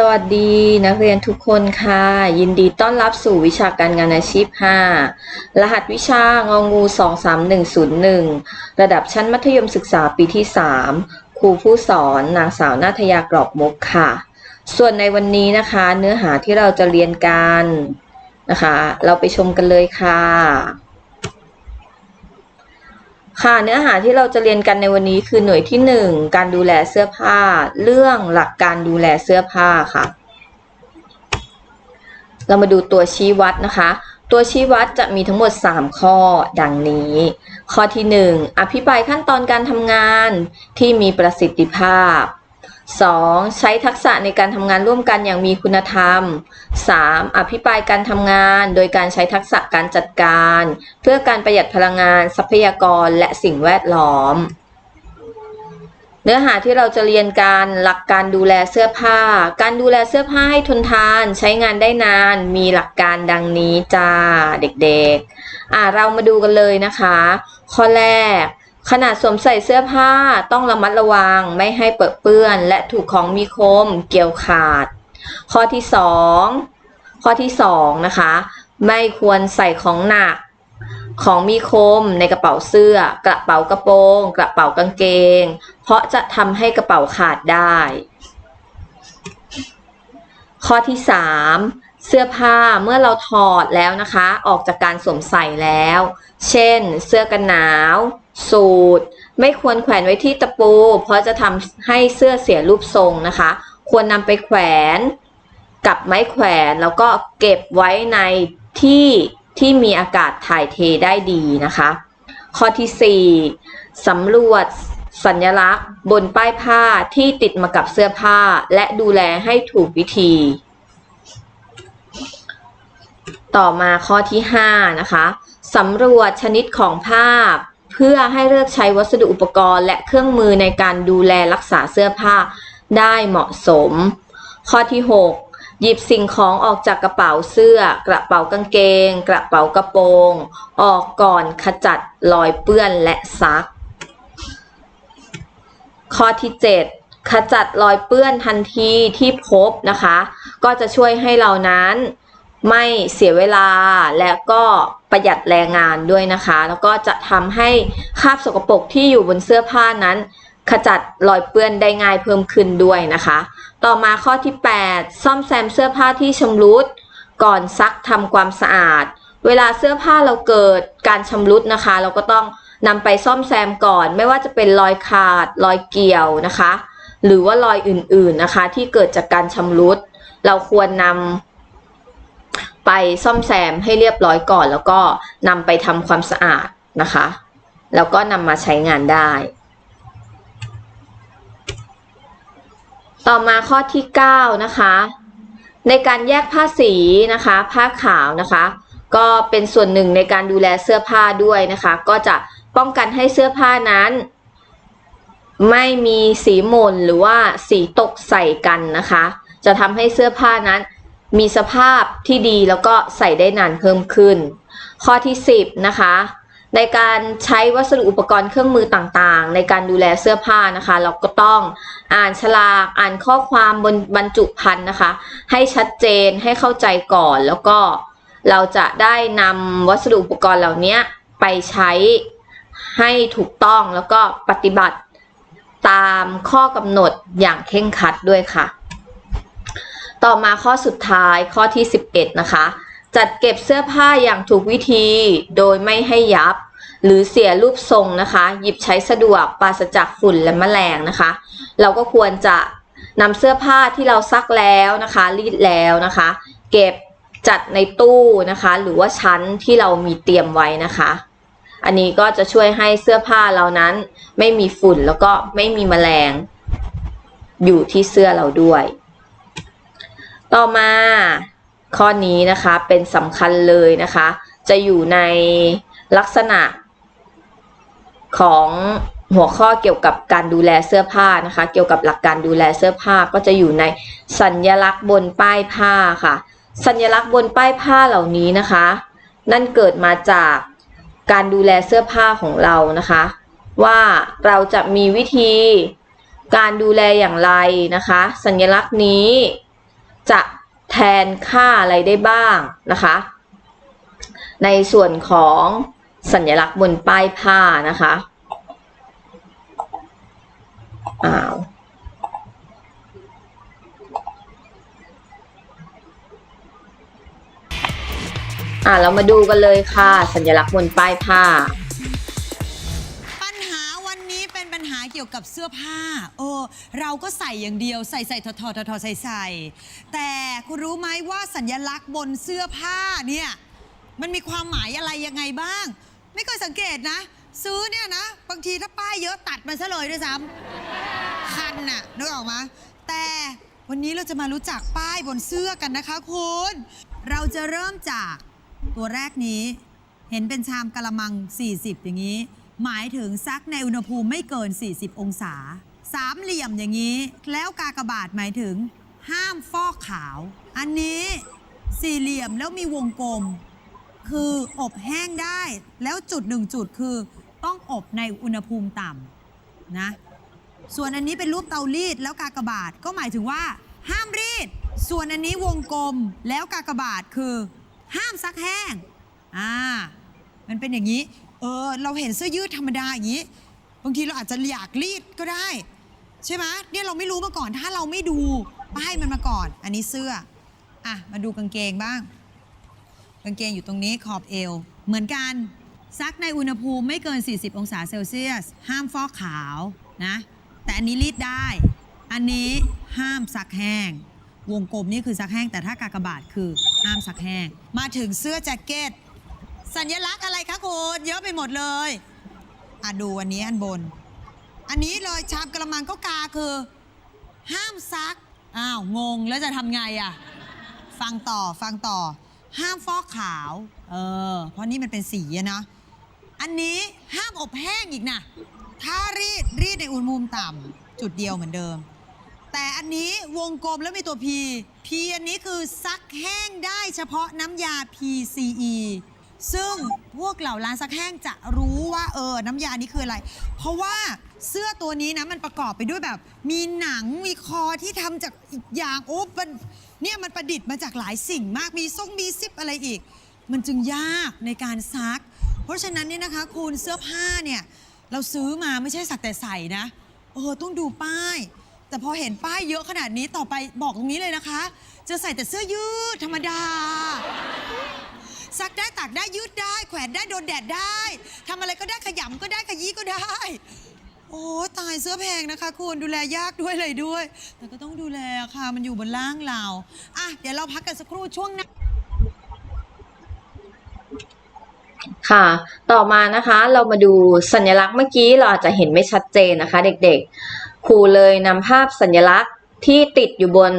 สวัสดีนักเรียนทุกคนค่ะ ยินดีต้อนรับสู่วิชาการงานอาชีพ 5 รหัสวิชางองู 23101 ระดับชั้นมัธยมศึกษาปีที่ 3 ครูผู้สอนนางสาวนาทยากรอบมุกค่ะ ส่วนในวันนี้นะคะ เนื้อหาที่เราจะเรียนกันนะคะ เราไปชมกันเลยค่ะ ค่ะเนื้อหาที่เราจะเรียนกันในวันนี้คือหน่วยที่ 1 การดูแลเสื้อผ้า เรื่องหลักการดูแลเสื้อผ้าค่ะ เรามาดูตัวชี้วัดนะคะ ตัวชี้วัดจะมีทั้งหมด 3 ข้อดังนี้ ข้อที่ 1 อภิปรายขั้นตอนการทำงานที่มีประสิทธิภาพ 2. ใช้ทักษะในการทำงานร่วมกันอย่างมีคุณธรรม 3. อภิปรายการทำงานโดยการใช้ทักษะการจัดการ เพื่อการประหยัดพลังงาน ทรัพยากรและสิ่งแวดล้อม เนื้อหาที่เราจะเรียนกันหลักการดูแลเสื้อผ้า การดูแลเสื้อผ้าให้ทนทาน ใช้งานได้นาน มีหลักการดังนี้จ้าเด็กๆ อ่าเรามาดูกันเลยนะคะ ข้อแรก ขนาดสวมใส่เสื้อผ้าต้องระมัดระวังไม่ให้เปื้อนเปื้อน และถูกของมีคมเกี่ยวขาด ข้อที่สองข้อที่สองนะคะ ไม่ควรใส่ของหนัก ของมีคมในกระเป๋าเสื้อ กระเป๋ากระโปรง กระเป๋ากางเกง เพราะจะทำให้กระเป๋าขาดได้ ข้อที่สามเสื้อผ้าเมื่อเราถอดแล้วนะคะ ออกจากการสวมใส่แล้ว เช่น เสื้อกันหนาว สูทไม่ควรแขวนไว้ที่ตะปู เพราะจะทำให้เสื้อเสียรูปทรงนะคะ ควรนำไปแขวนกับไม้แขวนแล้วก็เก็บไว้ในที่ที่มีอากาศถ่ายเทได้ดีนะคะ ข้อที่ 4 สำรวจสัญลักษณ์บนป้ายผ้าที่ติดมากับเสื้อผ้า และดูแลให้ถูกวิธี ต่อมาข้อที่ 5 นะคะสำรวจชนิดของผ้า เพื่อให้เลือกใช้วัสดุอุปกรณ์ และเครื่องมือในการดูแลรักษาเสื้อผ้าได้เหมาะสม ข้อที่ 6 หยิบสิ่งของออกจากกระเป๋าเสื้อ กระเป๋ากางเกง กระเป๋ากระโปรง ออกก่อนขจัดรอยเปื้อนและซัก ข้อที่ 7ขจัดรอยเปื้อนทันทีที่พบนะคะ ก็จะช่วยให้เรานั้นไม่เสียเวลาและก็ ประหยัดแรงงานด้วยนะคะ แล้วก็จะทำให้คราบสกปรกที่อยู่บนเสื้อผ้านั้นขจัดรอยเปื้อนได้ง่ายเพิ่มขึ้นด้วยนะคะ ต่อมาข้อที่ 8 ซ่อมแซมเสื้อผ้าที่ชำรุด ก่อนซักทำความสะอาด เวลาเสื้อผ้าเราเกิดการชำรุดนะคะ เราก็ต้องนำไปซ่อมแซมก่อน ไม่ว่าจะเป็นรอยขาด รอยเกี่ยวนะคะ หรือว่ารอยอื่นๆนะคะ ที่เกิดจากการชำรุด เราควรนำ ไปซ่อมแซมให้เรียบร้อยก่อน แล้วก็นำไปทำความสะอาดนะคะ แล้วก็นำมาใช้งานได้ ต่อมาข้อที่ 9 นะคะ ในการแยกผ้าสีนะคะ ผ้าขาวนะคะ ก็เป็นส่วนหนึ่งในการดูแลเสื้อผ้าด้วยนะคะ ก็จะป้องกันให้เสื้อผ้านั้น ไม่มีสีหม่นหรือว่าสีตกใส่กันนะคะ จะทำให้เสื้อผ้านั้น มีสภาพที่ดีแล้วก็ใส่ได้นานเพิ่มขึ้น ข้อที่ 10 นะคะ ในการใช้วัสดุอุปกรณ์เครื่องมือต่างๆ ในการดูแลเสื้อผ้านะคะ เราก็ต้องอ่านฉลาก อ่านข้อความบนบรรจุภัณฑ์นะคะ ให้ชัดเจนให้เข้าใจก่อนแล้วก็เราจะได้นำวัสดุอุปกรณ์เหล่านี้ไปใช้ให้ถูกต้องแล้วก็ปฏิบัติตามข้อกำหนดอย่างเคร่งครัดด้วยค่ะ ต่อมาข้อสุดท้ายข้อที่ 11 นะคะ จัดเก็บเสื้อผ้าอย่างถูกวิธีโดยไม่ให้ยับ หรือเสียรูปทรงนะคะ หยิบใช้สะดวกปราศจากฝุ่นและแมลงนะคะ เราก็ควรจะนำเสื้อผ้าที่เราซักแล้วนะคะ รีดแล้วนะคะ เก็บจัดในตู้นะคะ หรือว่าชั้นที่เรามีเตรียมไว้นะคะ อันนี้ก็จะช่วยให้เสื้อผ้าเรานั้น ไม่มีฝุ่นแล้วก็ไม่มีแมลง อยู่ที่เสื้อเราด้วย ต่อมาข้อนี้นะคะเป็นสำคัญเลยนะคะ จะอยู่ในลักษณะของหัวข้อเกี่ยวกับการดูแลเสื้อผ้านะคะ เกี่ยวกับหลักการดูแลเสื้อผ้าก็จะอยู่ในสัญลักษณ์บนป้ายผ้าค่ะ สัญลักษณ์บนป้ายผ้าเหล่านี้นะคะ นั่นเกิดมาจากการดูแลเสื้อผ้าของเรานะคะ ว่าเราจะมีวิธีการดูแลอย่างไรนะคะ สัญลักษณ์นี้ จะแทนค่าอะไรได้บ้างนะคะ ในส่วนของสัญลักษณ์บนป้ายผ้านะคะอ้าวอ่าเรามาดูกันเลยค่ะ สัญลักษณ์บนป้ายผ้า ยวกับเสื้อผ้าเออเราก็ใส่อย่างเดียวใส่ใส่ทอทอทอทอใส่ใส่แต่คุณรู้ไหมว่าสัญลักษณ์บนเสื้อผ้าเนี่ยมันมีความหมายอะไรยังไงบ้าง ไม่เคยสังเกตนะ ซื้อเนี่ยนะ บางทีถ้าป้ายเยอะตัดมันซะเลยด้วยซ้ำคันน่ะนึกออกไหมแต่วันนี้เราจะมารู้จักป้ายบนเสื้อกันนะคะคุณเราจะเริ่มจากตัวแรกนี้ เห็นเป็นชามกะละมัง 40 อย่างนี้ หมายถึงซักในอุณหภูมิไม่เกิน 40 องศา สามเหลี่ยมอย่างนี้ แล้วกากบาทหมายถึง ห้ามฟอกขาว อันนี้สี่เหลี่ยมแล้วมีวงกลม คืออบแห้งได้ แล้วจุดหนึ่งจุดคือ ต้องอบในอุณหภูมิต่ำนะ ส่วนอันนี้เป็นรูปเตารีดแล้วกากบาทก็หมายถึงว่า ห้ามรีด ส่วนอันนี้วงกลมแล้วกากบาทคือ ห้ามซักแห้งอ่ามันเป็นอย่างนี้ ออเราเห็นเสื้อยืดธรรมดาอย่างนี้ บางทีเราอาจจะอยากรีดก็ได้ ใช่ไหมเนี่ยเราไม่รู้มาก่อนถ้าเราไม่ดูป้ายมันมาก่อน อันนี้เสื้ออะมาดูกางเกงบ้าง กางเกงอยู่ตรงนี้ขอบเอว เหมือนกันซักในอุณหภูมิไม่เกิน 40 องศาเซลเซียส ห้ามฟอกขาวนะ แต่อันนี้รีดได้ อันนี้ห้ามซักแห้ง วงกลมนี่คือซักแห้ง แต่ถ้ากากบาทคือห้ามซักแห้ง มาถึงเสื้อแจ็คเก็ต สัญลักษณ์อะไรคะคุณเยอะไปหมดเลยอะดูอันนี้อันบน อันนี้เลยชามกระมังก็กาคือ ห้ามซักอ้าวงงแล้วจะทำไงอะฟังต่อฟังต่อ ห้ามฟอกขาว เออ เพราะนี่มันเป็นสีอะนะ อันนี้ห้ามอบแห้งอีกนะถ้ารีดรีดในอุณหภูมิต่ำจุดเดียวเหมือนเดิม แต่อันนี้วงกลมแล้วมีตัว P P อันนี้คือซักแห้งได้เฉพาะน้ำยา PCE ซึ่งพวกเหล่าร้านซักแห้งจะรู้ว่าเออน้ำยานี้คืออะไร เพราะว่าเสื้อตัวนี้นะมันประกอบไปด้วยแบบ มีหนังมีคอที่ทำจากอีกอย่างโอ้มันเนี่ยมันประดิษฐ์มาจากหลายสิ่งมากมีทรงมีซิปอะไรอีก มันจึงยากในการซัก เพราะฉะนั้นเนี่ยนะคะคุณเสื้อผ้าเนี่ยเราซื้อมาไม่ใช่สักแต่ใส่นะ เออต้องดูป้าย แต่พอเห็นป้ายเยอะขนาดนี้ต่อไปบอกตรงนี้เลยนะคะ จะใส่แต่เสื้อยืดธรรมดา ซักได้ตากได้ยืดได้ แขวนได้โดนแดดได้ทำอะไรก็ได้ขยำก็ได้ขยี้ก็ได้ โอ้ตายเสื้อแพงนะคะคุณดูแลยากด้วยเลยด้วย แต่ก็ต้องดูแลค่ะมันอยู่บนล่างเราอะเดี๋ยวเราพักกันสักครู่ช่วงหน้า ค่ะ ต่อมานะคะเรามาดูสัญลักษณ์เมื่อกี้เราอาจจะเห็นไม่ชัดเจนนะคะ เด็กๆ ครูเลยนำภาพสัญลักษณ์ที่ติดอยู่บน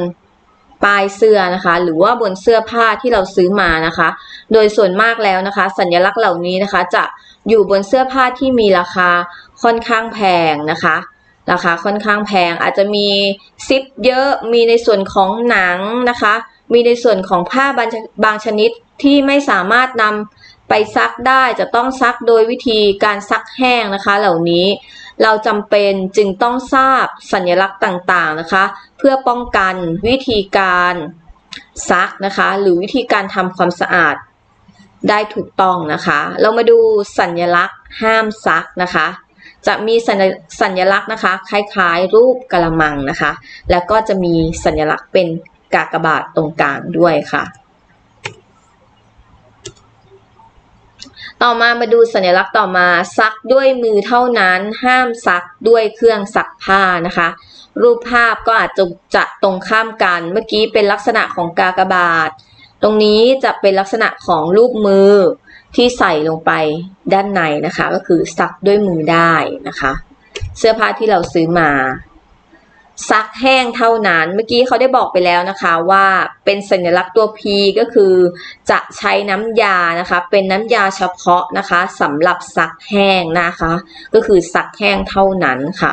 ปลายเสื้อนะคะ หรือว่าบนเสื้อผ้าที่เราซื้อมานะคะ โดยส่วนมากแล้วนะคะ สัญลักษณ์เหล่านี้นะคะ จะอยู่บนเสื้อผ้าที่มีราคาค่อนข้างแพงนะคะราคาค่อนข้างแพงอาจจะมีซิปเยอะมีในส่วนของหนังนะคะ มีในส่วนของผ้าบางชบางชนิดที่ไม่สามารถนำไปซักได้จะต้องซักโดยวิธีการซักแห้งนะคะ เหล่านี้ เราจำเป็นจึงต้องทราบสัญลักษณ์ต่างๆนะคะ เพื่อป้องกันวิธีการซักนะคะ หรือวิธีการทำความสะอาดได้ถูกต้องนะคะ เรามาดูสัญลักษณ์ห้ามซักนะคะ จะมีสัญสญลักษณ์นะคะ คล้ายๆ รูปกระมังนะคะ แล้วก็จะมีสัญลักษณ์เป็นกากบาทตรงกลางด้วยค่ะ ต่อมามาดูสัญลักษณ์ต่อมาซักด้วยมือเท่านั้นห้ามซักด้วยเครื่องซักผ้านะคะ รูปภาพก็อาจจะจะตรงข้ามกัน เมื่อกี้เป็นลักษณะของกากบาท ตรงนี้จะเป็นลักษณะของรูปมือที่ใส่ลงไปด้านในนะคะ ก็คือซักด้วยมือได้นะคะ เสื้อผ้าที่เราซื้อมา ซักแห้งเท่านั้น เมื่อกี้เขาได้บอกไปแล้วนะคะว่าเป็นสัญลักษณ์ตัว P ก็คือจะใช้น้ำยานะคะ เป็นน้ำยาเฉพาะนะคะสำหรับซักแห้งนะคะ ก็คือซักแห้งเท่านั้นค่ะ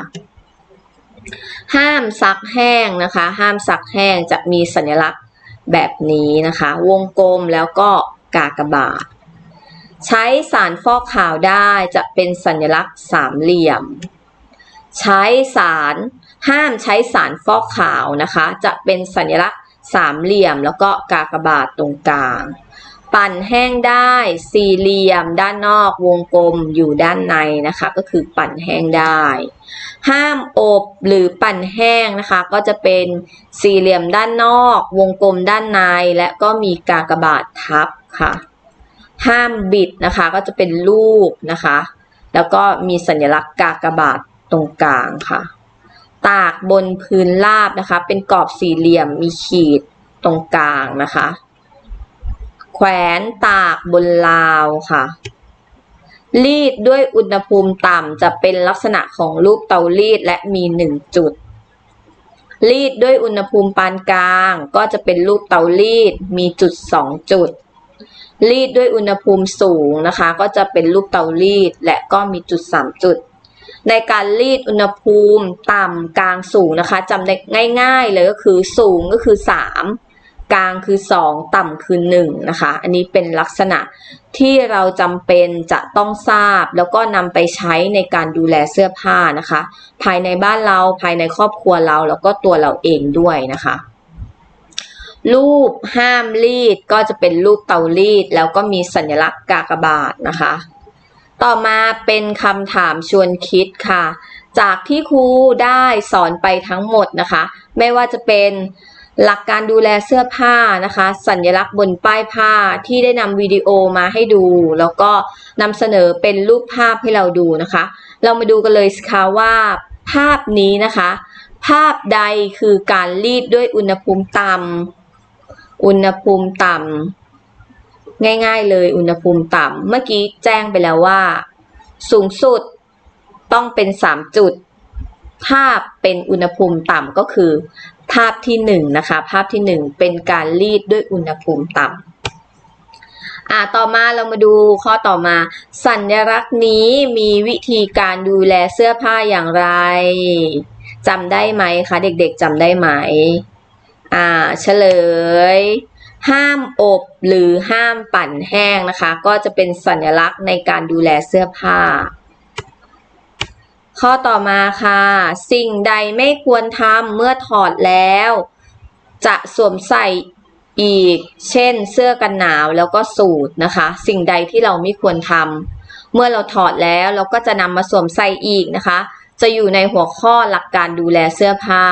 ห้ามซักแห้งนะคะ ห้ามซักแห้งจะมีสัญลักษณ์แบบนี้นะคะ วงกลมแล้วก็กากบาท ใช้สารฟอกขาวได้จะเป็นสัญลักษณ์สามเหลี่ยม ใช้สาร ห้ามใช้สารฟอกขาวนะคะ จะเป็นสัญลักษณ์สามเหลี่ยมแล้วก็กากบาทตรงกลาง ปั่นแห้งได้สี่เหลี่ยมด้านนอกวงกลมอยู่ด้านในนะคะ ก็คือปั่นแห้งได้ ห้ามอบหรือปั่นแห้งนะคะ ก็จะเป็นสี่เหลี่ยมด้านนอก วงกลมด้านในและก็มีกากบาททับค่ะ ห้ามบิดนะคะก็จะเป็นลูกนะคะ แล้วก็มีสัญลักษณ์กากบาทตรงกลางค่ะ ตากบนพื้นราบนะคะ เป็นกรอบสี่เหลี่ยมมีขีดตรงกลางนะคะ แขวนตากบนราวค่ะ รีดด้วยอุณหภูมิต่ำจะเป็นลักษณะของรูปเตารีดและมีหนึ่งจุด รีดด้วยอุณหภูมิปานกลาง ก็จะเป็นรูปเตารีดมีจุดสองจุด รีดด้วยอุณหภูมิสูงนะคะ ก็จะเป็นรูปเตารีดและก็มีจุดสามจุด ในการรีดอุณหภูมิต่ำกลางสูงนะคะจำได้ง่าย ๆ เลยก็คือสูงก็คือสามกลางคือสองต่ำคือหนึ่งนะคะ อันนี้เป็นลักษณะที่เราจำเป็นจะต้องทราบ แล้วก็นำไปใช้ในการดูแลเสื้อผ้านะคะ ภายในบ้านเราภายในครอบครัวเราแล้วก็ตัวเราเองด้วยนะคะรูปห้ามรีดก็จะเป็นรูปเตารีด แล้วก็มีสัญลักษณ์กากบาทนะคะ ต่อมาเป็นคำถามชวนคิดค่ะ จากที่ครูได้สอนไปทั้งหมดนะคะ ไม่ว่าจะเป็นหลักการดูแลเสื้อผ้านะคะ สัญลักษณ์บนป้ายผ้าที่ได้นำวิดีโอมาให้ดู แล้วก็นำเสนอเป็นรูปภาพให้เราดูนะคะ เรามาดูกันเลยสิคะว่า ภาพนี้นะคะ ภาพใดคือการรีดด้วยอุณหภูมิต่ำอุณหภูมิต่ำ ง่าย ๆ เลยอุณหภูมิต่ำเมื่อกี้แจ้งไปแล้วว่า สูงสุดต้องเป็น 3 จุด ถ้าเป็นอุณหภูมิต่ำก็คือ ภาพที่ 1 นะคะ ภาพที่ 1 เป็นการรีดด้วยอุณหภูมิต่ำอ่าต่อมาเรามาดูข้อต่อมา สัญลักษณ์นี้มีวิธีการดูแลเสื้อผ้าอย่างไรจำได้ไหมคะ เด็กๆจำได้ไหม อ่าเฉลย ห้ามอบหรือห้ามปั่นแห้งนะคะ ก็จะเป็นสัญลักษณ์ในการดูแลเสื้อผ้า ข้อต่อมาค่ะ สิ่งใดไม่ควรทำเมื่อถอดแล้ว จะสวมใส่อีก เช่น เสื้อกันหนาวแล้วก็สูทนะคะ สิ่งใดที่เราไม่ควรทำเมื่อเราถอดแล้วเราก็จะนำมาสวมใส่อีกนะคะ จะอยู่ในหัวข้อหลักการดูแลเสื้อผ้า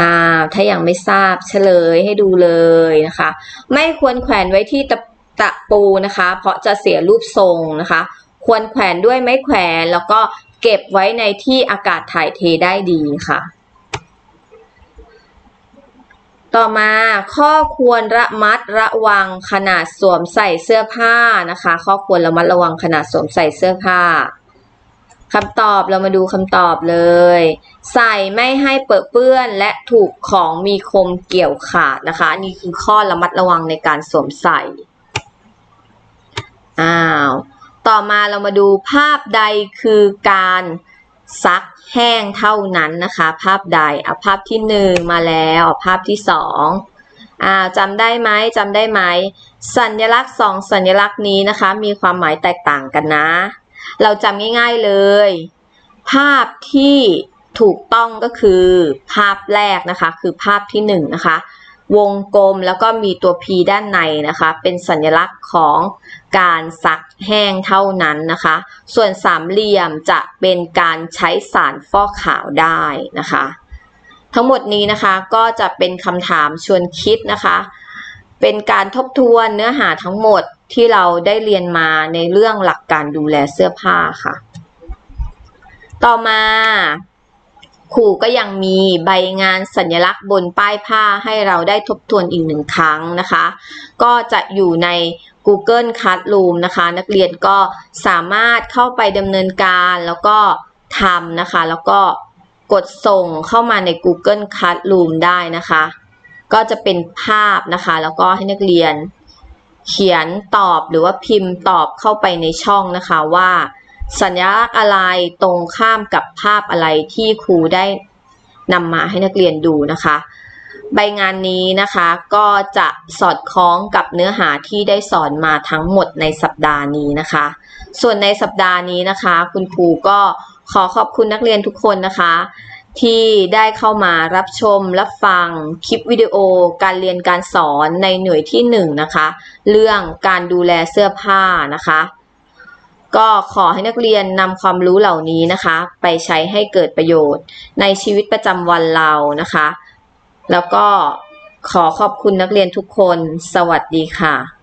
อ่าถ้ายังไม่ทราบเฉลยให้ดูเลยนะคะ ไม่ควรแขวนไว้ที่ตะตะปูนะคะ เพราะจะเสียรูปทรงนะคะ ควรแขวนด้วยไม้แขวนแล้วก็เก็บไว้ในที่อากาศถ่ายเทได้ดีค่ะ ต่อมาข้อควรระมัดระวังขนาดสวมใส่เสื้อผ้านะคะ ข้อควรระมัดระวังขนาดสวมใส่เสื้อผ้า คำตอบเรามาดูคำตอบเลย ใส่ไม่ให้เปื้อนเปื้อนและถูกของมีคมเกี่ยวขาดนะคะอันนี่คือข้อระมัดระวังในการสวมใส่ อ้าว ต่อมาเรามาดูภาพใดคือการซักแห้งเท่านั้นนะคะ ภาพใดเอาภาพที่หนึ่งมาแล้วเอาภาพที่สองอ่าจำได้ไหมจำได้ไหม สัญลักษณ์สองสัญลักษณ์นี้นะคะ มีความหมายแตกต่างกันนะ เราจำง่ายๆเลย ภาพที่ถูกต้องก็คือภาพแรกนะคะ คือภาพที่หนึ่งนะคะวงกลมแล้วก็มีตัว P ด้านในนะคะ เป็นสัญลักษณ์ของการซักแห้งเท่านั้นนะคะ ส่วนสามเหลี่ยมจะเป็นการใช้สารฟอกขาวได้นะคะ ทั้งหมดนี้นะคะก็จะเป็นคำถามชวนคิดนะคะ เป็นการทบทวนเนื้อหาทั้งหมด ที่เราได้เรียนมาในเรื่องหลักการดูแลเสื้อผ้าค่ะ ต่อมาครูก็ยังมีใบงานสัญลักษณ์บนป้ายผ้าให้เราได้ทบทวนอีกหนึ่งครั้งนะคะ ก็จะอยู่ใน Google Classroom นะคะ นักเรียนก็สามารถเข้าไปดำเนินการแล้วก็ทำนะคะ แล้วก็กดส่งเข้ามาใน Google Classroom ได้นะคะ ก็จะเป็นภาพนะคะ แล้วก็ให้นักเรียน เขียนตอบหรือว่าพิมพ์ตอบเข้าไปในช่องนะคะว่า สัญลักษณ์อะไรตรงข้ามกับภาพอะไรที่ครูได้นำมาให้นักเรียนดูนะคะ ใบงานนี้นะคะก็จะสอดคล้องกับเนื้อหาที่ได้สอนมาทั้งหมดในสัปดาห์นี้นะคะ ส่วนในสัปดาห์นี้นะคะ คุณครูก็ขอขอบคุณนักเรียนทุกคนนะคะ ที่ได้เข้ามารับชมรับฟังคลิปวิดีโอการเรียนการสอนในหน่วยที่หนึ่งนะคะ เรื่องการดูแลเสื้อผ้านะคะ ก็ขอให้นักเรียนนำความรู้เหล่านี้นะคะ ไปใช้ให้เกิดประโยชน์ในชีวิตประจำวันเรานะคะ แล้วก็ขอขอบคุณนักเรียนทุกคน สวัสดีค่ะ